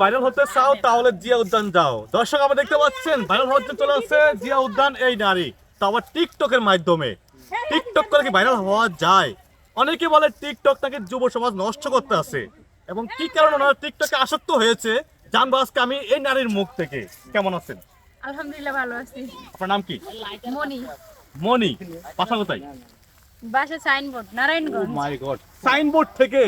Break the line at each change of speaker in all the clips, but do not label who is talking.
Viral হতে চাও তাহলে জিয়া উদ্যান যাও। দর্শক আমরা দেখতে পাচ্ছেন ভাইরাল হতে চলে আসছে জিয়া উদ্যান এই নারী। তা আবার টিকটকের মাধ্যমে। টিকটক করে কি ভাইরাল হওয়া যায়? অনেকে বলে টিকটক তাকে যুব সমাজ নষ্ট করতে আছে। এবং কি কারণে ওনারা টিকটকে আসক্ত হয়েছে জানব আজকে আমি এই নারীর মুখ থেকে। কেমন আছেন?
আলহামদুলিল্লাহ ভালো আছি।
আপনার নাম কি?
মনি
মনি বাসা কোথায়?
বাসা signboard Narayanganj.
My god signboard থেকে।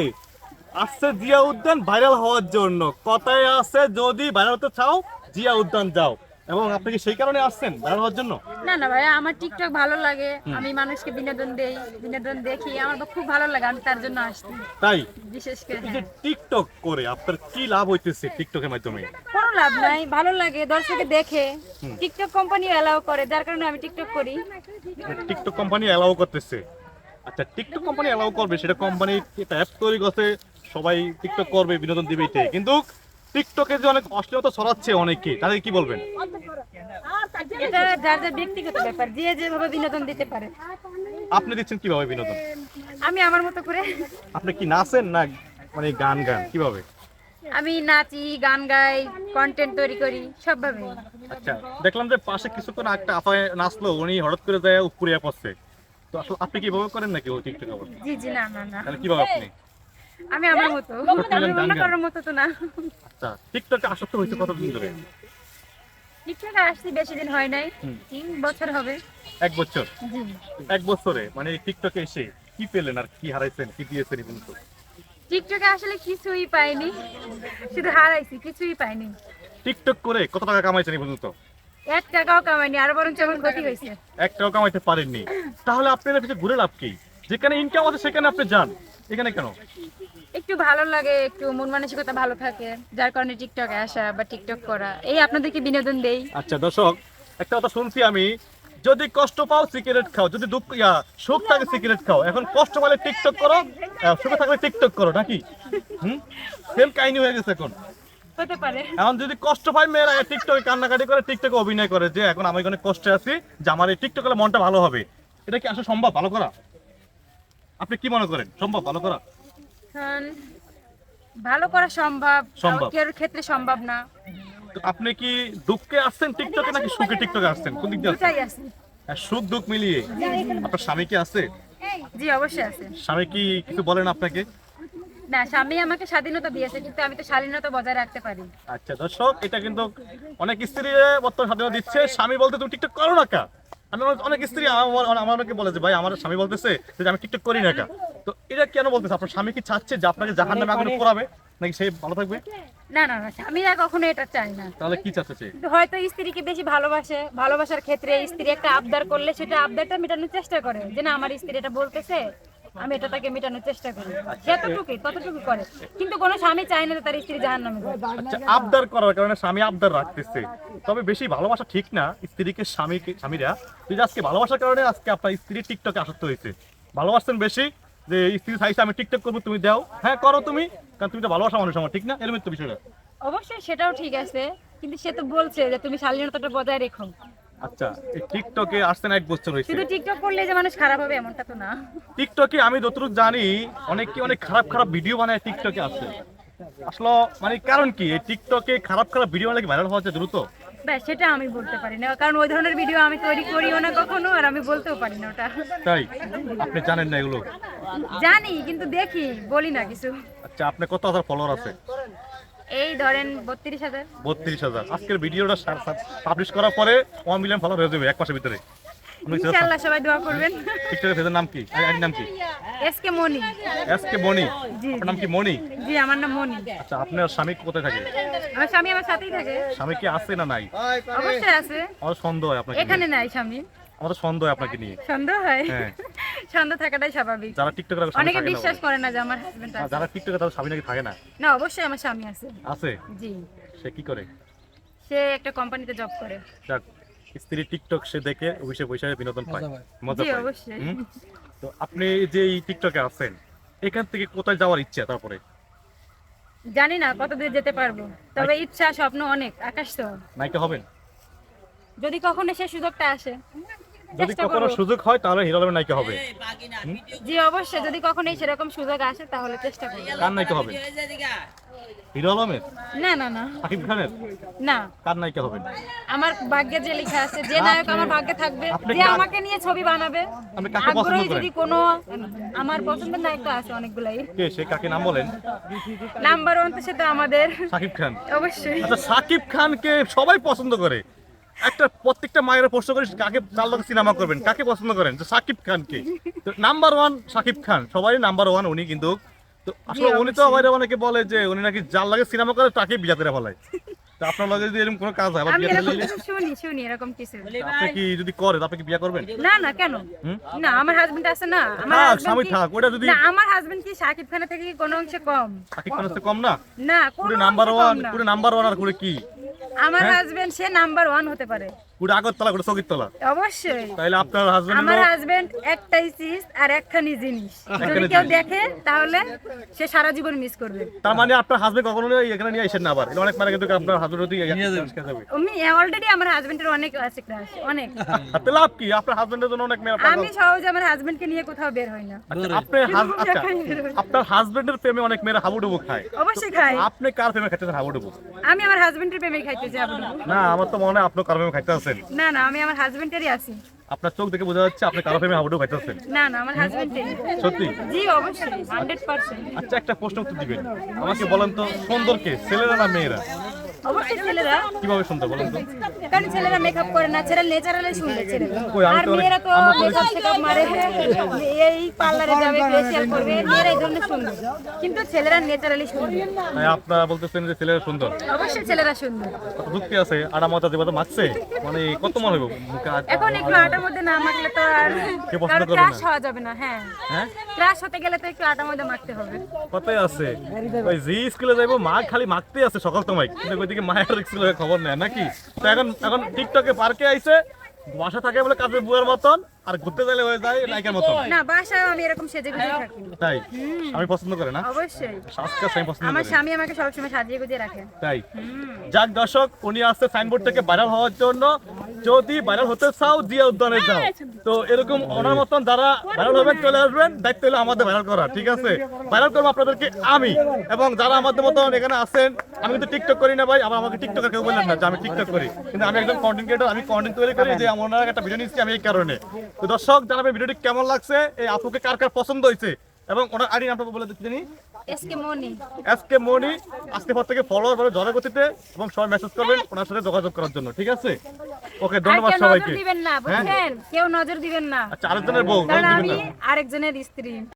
আসছে জিয়া উদ্যান ভাইরাল হওয়ার জন্য। কথায় আছে যদি ভাইরাল হতে চাও জিয়া উদ্যান যাও। এবং আপনি কি সেই কারণে আসছেন ভাইরাল হওয়ার জন্য?
না না ভাইয়া আমার টিকটক ভালো লাগে। আমি মানুষকে বিনোদন দেই বিনোদন দেখি। আমার তো খুব ভালো লাগে আমি তার জন্য আসছি।
তাই?
বিশেষ করে
যে
হ্যাঁ।
টিকটক করে আপনার কি লাভ হইতেছে টিকটকের মাধ্যমে?
কোনো লাভ নাই ভালো লাগে দর্শকে দেখে। টিকটক কোম্পানি অ্যালাউ করে যার কারণে আমি টিকটক করি।
টিকটক কোম্পানি অ্যালাউ করতেছে। আচ্ছা টিকটক কোম্পানি অ্যালাউ করবে সেটা কোম্পানি একটা অ্যাপ তৈরি করতে সবাই টিকটক করবে বিনোদন দিবে এটাই। কিন্তু টিকটকে যে অনেক অশ্লীলতা ছড়াচ্ছে অনেকে তাদের কি বলবেন?
এটা যার যার ব্যক্তিগত ব্যাপার যে যেভাবে বিনোদন দিতে পারে।
আপনি দিচ্ছেন কীভাবে বিনোদন?
আমি আমার মতো করে।
আপনি কি নাচেন না মানে গান গান কীভাবে?
আমি নাচি গান গাই কন্টেন্ট তৈরি করি সবভাবে।
আচ্ছা দেখলাম যে পাশে কিছুক্ষণ একটা আপায় নাচলো উনি হঠাৎ করে যায় উপরে পড়ছে। তো আসলে আপনি কীভাবে করেন নাকি ওই টিকটক
জি জি না না না।
তাহলে কীভাবে আপনি?
আমি আমার মতো। আমি অন্য কারোর মতো তো না।
আচ্ছা টিকটকে আসক্ত হয়েছে কতদিন ধরে?
টিকটকে আসছি বেশি দিন হয় নাই। তিন বছর হবে।
এক বছর?
জি।
এক বছরে? মানে টিকটকে এসে কি পেলেন আর কি হারাইছেন কি দিয়েছেন এই পর্যন্ত
টিকটকে আসলে কিছুই পাইনি। শুধু হারাইছি কিছুই পাইনি।
টিকটক করে কত টাকা কামাইছেন এই পর্যন্ত?
এক টাকাও কামাইনি আর বরং আমার ক্ষতি হয়েছে।
এক টাকা কামাইতে পারেননি। তাহলে আপনার পিছনে ঘুরে লাভ কি? যেখানে ইনকাম আছে সেখানে আপনি যান। এখানে কেন?
একটু ভালো লাগে একটু মন মানসিকতা ভালো থাকে যার কারণে টিকটকে আসা বা টিকটক করা। এই আপনাদেরকে বিনোদন দেই।
আচ্ছা দর্শক একটা কথা শুনছি আমি যদি কষ্ট পাও সিগারেট খাও যদি দুঃখ ইয়া সুখ থাকে সিগারেট খাও এখন কষ্ট পেলে টিকটক করো সুখে থাকলে টিকটক করো নাকি? হুম? সেম কাহিনী হয়ে গেছে এখন।
হতে পারে।
এখন যদি কষ্ট পায় মেয়েরা টিকটকে কান্নাকাটি করে টিকটকে অভিনয় করে যে এখন আমি এখানে কষ্টে আছি যে আমার এই টিকটক মনটা ভালো হবে। এটা কি আসলে সম্ভব? ভালো করা? আপনি কি মনে করেন? সম্ভব? ভালো করা?
ভালো করা সম্ভব।
সম্ভব।
কেউ ক্ষেত্রে সম্ভব না।
আপনি কি দুঃখে আসছেন টিকটকে নাকি সুখে টিকটকে আসছেন? কোন দিক দিয়ে আসছেন? হ্যাঁ, সুখ দুঃখ মিলিয়ে। আপনার স্বামী কি আছে?
জি অবশ্যই আছে।
স্বামী কি কিছু বলেন আপনাকে?
না স্বামী আমাকে স্বাধীনতা দিয়েছে কিন্তু আমি তো শালীনতা বজায় রাখতে পারি।
আচ্ছা দর্শক এটা কিন্তু অনেক স্ত্রী বর্তমান স্বাধীনতা দিচ্ছে। স্বামী বলতে তুমি টিকটক করো না কা? আমি অনেক- স্ত্রী আমার অনেকে বলে যে ভাই আমার স্বামী বলতেছে যে আমি টিকটক করি না এটা তো এটা কেন বলতেছে? আপনার স্বামী কি চাচ্ছে যে আপনাকে জাহান নামে আগুন করাবে? নাকি সে ভালো থাকবে?
না না না স্বামীরা কখনো এটা চায় না।
তাহলে কি চাচ্ছে সে?
হয়তো স্ত্রীকে বেশি ভালোবাসে। ভালোবাসার ক্ষেত্রে স্ত্রী একটা আবদার করলে সেটা আবদারটা মেটানোর চেষ্টা করে যে না আমার স্ত্রী এটা বলতেছে। আমি এটা তাকে মেটানোর চেষ্টা করি। যতটুকু ততটুকু করে। কিন্তু কোনো স্বামী চায় না তার স্ত্রী জাহান নামে
আচ্ছা আবদার করার কারণে স্বামী আবদার রাখতেছে। তবে বেশি ভালোবাসা ঠিক না স্ত্রীকে স্বামীকে স্বামীরা। যদি আজকে ভালোবাসার কারণে আজকে আপনার স্ত্রী টিকটকে আসক্ত হয়েছে। ভালোবাসতেন বেশি যে স্ত্রী চাইছে আমি টিকটক করব তুমি দাও। হ্যাঁ করো তুমি কারণ তুমি তো ভালোবাসা মানুষ আমার ঠিক না? এরকম তো বিষয়টা।
অবশ্যই সেটাও ঠিক আছে কিন্তু সে তো বলছে যে তুমি শালীনতাটা বজায় রেখো।
আচ্ছা টিকটকে আসছেন এক বছর হয়েছে?
টিকটক করলে যে মানুষ খারাপ হবে এমনটা তো না।
টিকটকে আমি যতটুকু জানি অনেকে অনেক খারাপ খারাপ ভিডিও বানায় টিকটকে আসছে আসলে মানে কারণ কি? টিকটকে খারাপ খারাপ ভিডিও বানালে ভাইরাল হওয়া দ্রুত?
ব্যাস সেটা আমি বলতে পারি না। কারণ ওই ধরনের ভিডিও আমি তৈরি করিও না কখনো আর আমি বলতেও পারি না ওটা।
তাই? আপনি জানেন না এগুলো?
জানি কিন্তু দেখি বলি না কিছু।
আচ্ছা আপনার কত হাজার ফলোয়ার আছে?
এই ধরেন বত্রিশ হাজার।
বত্রিশ হাজার। আজকের ভিডিওটা পাবলিশ করার পরে ওয়ান মিলিয়ন ফলোয়ার হয়ে যাবে এক মাসের ভিতরে।
ইনশাআল্লাহ সবাই দোয়া করবেন।
টিকটকের ফেজের নাম কি? আইডির নাম কি?
এস মনি
এস মনি আপনার নাম কি মনি
জি আমার নাম মনি
আচ্ছা আপনার স্বামী কোথায় থাকে?
আমার স্বামী আমার সাথেই থাকে।
স্বামী কি আছে না নাই?
অবশ্যই আছে।
আমার সন্দেহ হয় আপনাকে
এখানে নাই স্বামী।
আমার সন্দেহ হয় আপনাকে নিয়ে।
সন্দেহ হয়?
হ্যাঁ।
সন্দেহ থাকাটাই স্বাভাবিক।
যারা টিকটকের
অনেকে
না
বিশ্বাস করে না যে আমার হাজবেন্ড আছে।
যারা তাদের স্বামী নাকি থাকে না?
না অবশ্যই আমার স্বামী আছে।
আছে?
জি।
সে কি করে?
সে একটা কোম্পানিতে জব করে।
যাক স্ত্রী টিকটক সে দেখে অফিসে বসে বিনোদন পায়। মজা
জি
পায়।
অবশ্যই।
তো আপনি যে এই টিকটকে আছেন এখান থেকে কোথায় যাওয়ার ইচ্ছা তারপরে?
জানি না কতদূর যেতে পারব। তবে ইচ্ছা স্বপ্ন অনেক আকাশ তো।
নায়িকা হবেন?
যদি কখনো সে সুযোগটা আসে।
যদি কখনো সুযোগ হয় তাহলে হিরো আলমের নায়িকা হবে।
জি অবশ্যই। যদি কখনোই সেরকম সুযোগ আসে তাহলে চেষ্টা করব
কার নায়িকা হবে? হিরো আলমের?
না না না।
সাকিব খানের?
না।
কার নায়িকা হবেন
আমার ভাগ্যে যে লেখা আছে যে নায়ক আমার ভাগ্যে থাকবে যে আমাকে নিয়ে ছবি বানাবে
আপনি কাকে পছন্দ করেন?
যদি কোনো আমার পছন্দের নায়ক তো আছে অনেকগুলাই।
কে সে কাকে নাম বলেন?
নাম্বার ওয়ান তো সেটা আমাদের।
সাকিব খান।
অবশ্যই।
আচ্ছা সাকিব খানকে সবাই পছন্দ করে। একটা প্রত্যেকটা মায়ের প্রশ্ন করি কাকে চার লোক সিনেমা করবেন? কাকে পছন্দ করেন? তো সাকিব খানকে। তো নাম্বার ওয়ান সাকিব খান। সবাই নাম্বার ওয়ান উনি কিন্তু তো আসলে উনি তো বাইরে অনেকে বলে যে উনি নাকি যার লাগে সিনেমা করে তাকে বিয়া করে ফেলায়। আপনার লগে যদি এরকম কোনো কাজ হয় আবার
আমি
বিয়া করে
এরকম
নিলে
কিছু শুনি শুনি এরকম কিছু।
আপনি কি যদি করে আপনি কি বিয়া করবেন?
না না কেন? না আমার হাজবেন্ড আছে না। আমার
স্বামী থাক, ওটা যদি-
না আমার হাজবেন্ড কি সাকিব খানের থেকে কোনো অংশে কম?
সাকিব না?
না
পুরো নাম্বার পুরো নাম্বার ওয়ান আর পুরো কি?
আমার
হ্যাঁ?
হাজবেন্ড সে নাম্বার ওয়ান হতে পারে
পুরো আগরতলা পুরো সগিরতলা
অবশ্যই।
তাইলে আপনার হাজবেন্ড
আমার হাজবেন্ড একটাই চিজ আর একখানি জিনিস। যদি কেউ দেখে তাহলে সে সারা জীবন মিস করবে।
তার মানে আপনার হাজবেন্ড কখনো এখানে নিয়ে আসেন না আবার। অনেক মানে কিন্তু আপনার হাজবেন্ড নিয়ে যাবে
আমি অলরেডি আমার হাজবেন্ডের অনেক আছে ক্রাশ অনেক।
হাতে লাভ কি? আপনার হাজবেন্ডের জন্য অনেক মেয়ে
আমি সহজে আমার হাজবেন্ডকে নিয়ে কোথাও বের হই না।
আচ্ছা, আপনার আচ্ছা আপনার হাজবেন্ডের প্রেমে অনেক মেয়েরা হাবুডুবু খায়।
অবশ্যই খাই
আপনি কার প্রেমে খাইতেছেন হাবুডুবু?
আমি আমার হাজবেন্ডের প্রেমে খাইতে যাব
না আমার তো মনে হয় আপনি কার প্রেমে খাইতে আছেন
না না আমি আমার হাজবেন্ডেরই আছি।
আপনার চোখ দেখে বোঝা যাচ্ছে আপনি কারও প্রেমে হাবুডুবু খাইতেছেন।
না না আমার হাজবেন্ডেরই
সত্যি?
জি অবশ্যই হান্ড্রেড পার্সেন্ট
আচ্ছা একটা প্রশ্ন উত্তর দিবেন। আমাকে বলেন তো সুন্দর কে ছেলেরা না মেয়েরা?
অবশ্যই ছেলেরা
কীভাবে সুন্দর বলেন
কারণ ছেলেরা মেকআপ করে না ছেলেরা ন্যাচারালি সুন্দর ছেলেরা। আর মেয়েরা তো
আমরা তো অনেক-
মেকআপ টেকআপ মারে। এই পার্লারে যাবে ফেসিয়াল করবে মেয়েরা এই ধরনের সুন্দর কিন্তু ছেলেরা ন্যাচারালি সুন্দর
আপনারা বলতেছেন যে ছেলেরা সুন্দর।
অবশ্যই ছেলেরা সুন্দর।
কত যুক্তি আছে আড়া মাথা দেবা তো মাখছে? মানে কত মনে হইব?
এখন একটু আটার মধ্যে না মাখলে তো আর
কেউ পছন্দ করবে না।
হওয়া যাবে না হ্যাঁ।
হ্যাঁ?
ক্রাশ হতে গেলে তো একটু আটার মধ্যে মাখতে হবে।
কতই আছে? ওই জি স্কুলে যাইবো মা খালি মাখতে আছে সকাল তোমায় কিন্তু ওইদিকে মায়ের স্কুলে খবর নেয় নাকি? তো এখন এখন টিকটকে পার্কে আইছে বাসা থাকে বলে কাজের বুয়ার মতন আর ঘুরতে গেলে হয়ে যায় লাইকের মতন।
না বাসায় আমি এরকম সেজে গুজে থাকি।
তাই? আমি পছন্দ করে না?
অবশ্যই।
সাজকে আমি পছন্দ
আমার স্বামী আমাকে সবসময় সাজিয়ে গুজে রাখে।
তাই? যাক দর্শক উনি আসছে সাইনবোর্ড থেকে ভাইরাল হওয়ার জন্য। যদি ভাইরাল হতে চাও জিয়া উদ্যানে যাও। তো এরকম ওনার মতন যারা ভাইরাল হবেন চলে আসবেন। দায়িত্ব হলো আমাদের ভাইরাল করা ঠিক আছে? ভাইরাল করব আপনাদেরকে আমি। এবং যারা আমাদের মতন এখানে আছেন আমি কিন্তু টিকটক করি না ভাই আবার আমাকে টিকটকার কেউ বললেন না যে আমি টিকটক করি। কিন্তু আমি একজন কন্টেন্ট ক্রিয়েটর আমি কন্টেন্ট তৈরি করি যে আমার একটা ভিডিও নিচ্ছি আমি এই কারণে। তো দর্শক জানাবে ভিডিওটি কেমন লাগছে এই আপুকে কার কার পছন্দ হয়েছে? এবং ওনার আইডি নামটা বলে দিচ্ছি জানি
এসকে মনি।
আজকে মনি আজকে পর থেকে ফলোয়ার করে জনগতিতে গতিতে এবং সবাই মেসেজ করবেন ওনার সাথে যোগাযোগ করার জন্য ঠিক আছে? ওকে ধন্যবাদ সবাইকে।
দিবেন না
হ্যাঁ?
বুঝছেন? কেউ নজর দিবেন না।
আচ্ছা আরেকজনের বউ নজর
আমি
দিবেন না।
আরেকজনের স্ত্রী।